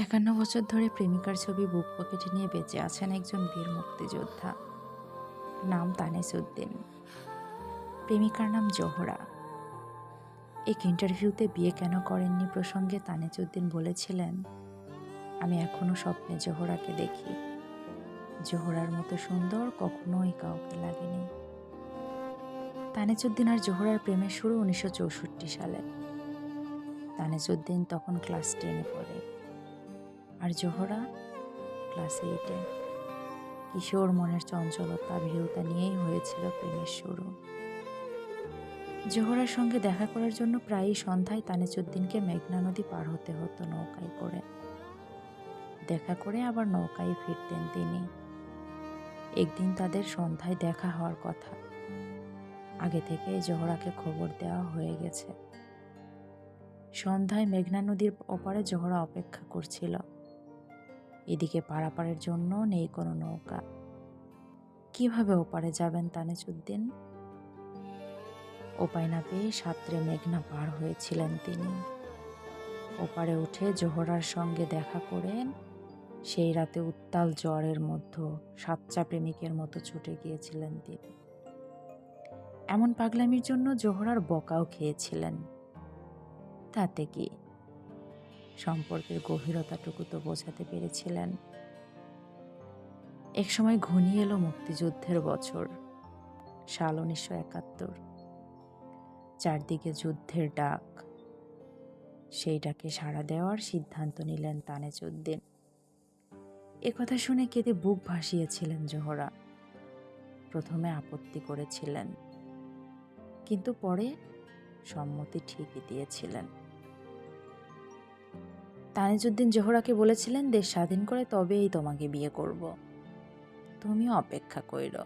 একান্ন বছর ধরে প্রেমিকার ছবি বুক পকেটে নিয়ে বেঁচে আছেন একজন বীর মুক্তিযোদ্ধা। নাম তানেসুদ্দিন। প্রেমিকার নাম জোহরা। এক ইন্টারভিউতে বিয়ে কেন করেননি প্রসঙ্গে তানেজুদ্দিন বলেছিলেন, আমি এখনও স্বপ্নে জোহরাকে দেখি। জোহরার মতো সুন্দর কখনোই কাউকে লাগেনি। তানেজুদ্দিন আর জোহরার প্রেমের শুরু উনিশশো চৌষট্টি সালে। তানেজুদ্দিন তখন ক্লাস টেনে পড়ে। জোহরা ক্লাস এইটে কিশোর মনের চঞ্চলতা, ভীরুতা নিয়েই হয়েছিল প্রেমের শুরু। জোহরার সঙ্গে দেখা করার জন্য প্রায়ই সন্ধ্যায় তানেজুদ্দিনকে মেঘনা নদী পার হতে হতো নৌকায় করে। দেখা করে আবার নৌকায় ফিরতেন তিনি। একদিন তাদের সন্ধ্যায় দেখা হওয়ার কথা। আগে থেকে জোহরাকে খবর দেওয়া হয়ে গেছে। সন্ধ্যায় মেঘনা নদীর ওপারে জোহরা অপেক্ষা করছিল। এদিকে পারাপারের জন্য নেই কোনো নৌকা। কীভাবে ওপারে যাবেন তানেজুদ্দিন উপায় না পেয়ে সাঁতরে মেঘনা পার হয়েছিলেন তিনি। ওপারে উঠে জোহরার সঙ্গে দেখা করেন সেই রাতে উত্তাল জ্বরের মধ্যে সাচ্চা প্রেমিকের মতো ছুটে গিয়েছিলেন তিনি। এমন পাগলামির জন্য জোহরার বকাও খেয়েছিলেন। তাতে কি সম্পর্কের গভীরতাটুকু তো বোঝাতে পেরেছিলেন। এক সময় ঘনিয়ে এলো মুক্তিযুদ্ধের বছর, সাল উনিশশো একাত্তর। চারদিকে যুদ্ধের ডাক। সেই ডাকে সাড়া দেওয়ার সিদ্ধান্ত নিলেন তানেজুদ্দিন কথা শুনে কেঁদে বুক ভাসিয়েছিলেন জোহরা। প্রথমে আপত্তি করেছিলেন, কিন্তু পরে সম্মতি ঠিকই দিয়েছিলেন। তানিজুদ্দিন জোহরাকে বলেছিলেন, দেশ স্বাধীন করে তবেই তোমাকে বিয়ে করব। তুমিও অপেক্ষা কইর।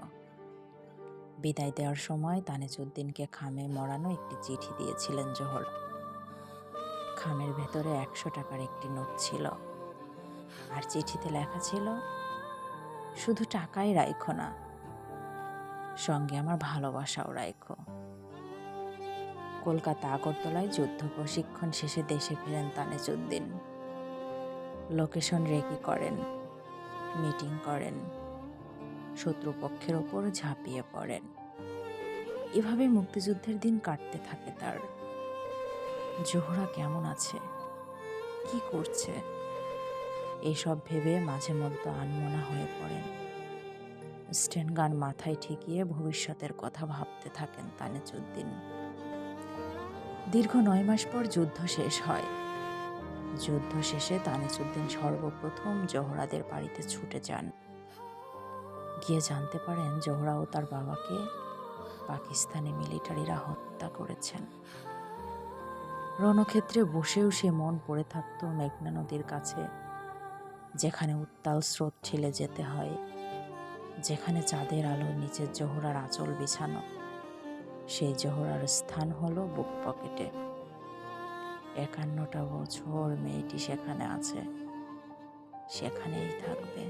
বিদায় দেওয়ার সময় তানিজুদ্দিনকে খামে মরানো একটি চিঠি দিয়েছিলেন জোহর। খামের ভেতরে একশো টাকার একটি নোট ছিল। আর চিঠিতে লেখা ছিল, শুধু টাকাই রাইখো না, সঙ্গে আমার ভালোবাসাও রাইখো। কলকাতা, আগরতলায় যুদ্ধ প্রশিক্ষণ শেষে দেশে ফিরেন তানেজুদ্দিন। লোকেশন রেকি করেন, মিটিং করেন, শত্রুপক্ষের ওপর ঝাঁপিয়ে পড়েন। এভাবে মুক্তিযুদ্ধের দিন কাটতে থাকে তার। জোহরা কেমন আছে? কি করছে? এইসব ভেবে মাঝে মধ্যে আনমনা হয়ে পড়েন। স্টেন গান মাথায় ঠেকিয়ে ভবিষ্যতের কথা ভাবতে থাকেন তানেজুদ্দিন। দীর্ঘ নয় মাস পর যুদ্ধ শেষ হয়। যুদ্ধ শেষে তানিজুদ্দিন সর্বপ্রথম জোহরাদের বাড়িতে ছুটে যান। গিয়ে জানতে পারেন জোহরা ও তার বাবাকে পাকিস্তানি মিলিটারিরা হত্যা করেছেন। রণক্ষেত্রে বসেও সে মন পড়ে থাকত মেঘনা নদীর কাছে, যেখানে উত্তাল স্রোত ঠেলে যেতে হয়, যেখানে চাঁদের আলো নিচে জোহরার আঁচল বিছানো। সেই জহরার স্থান হলো বুক পকেটে। একান্নটা বছর মেয়েটি সেখানে আছে। সেখানেই থাকবে।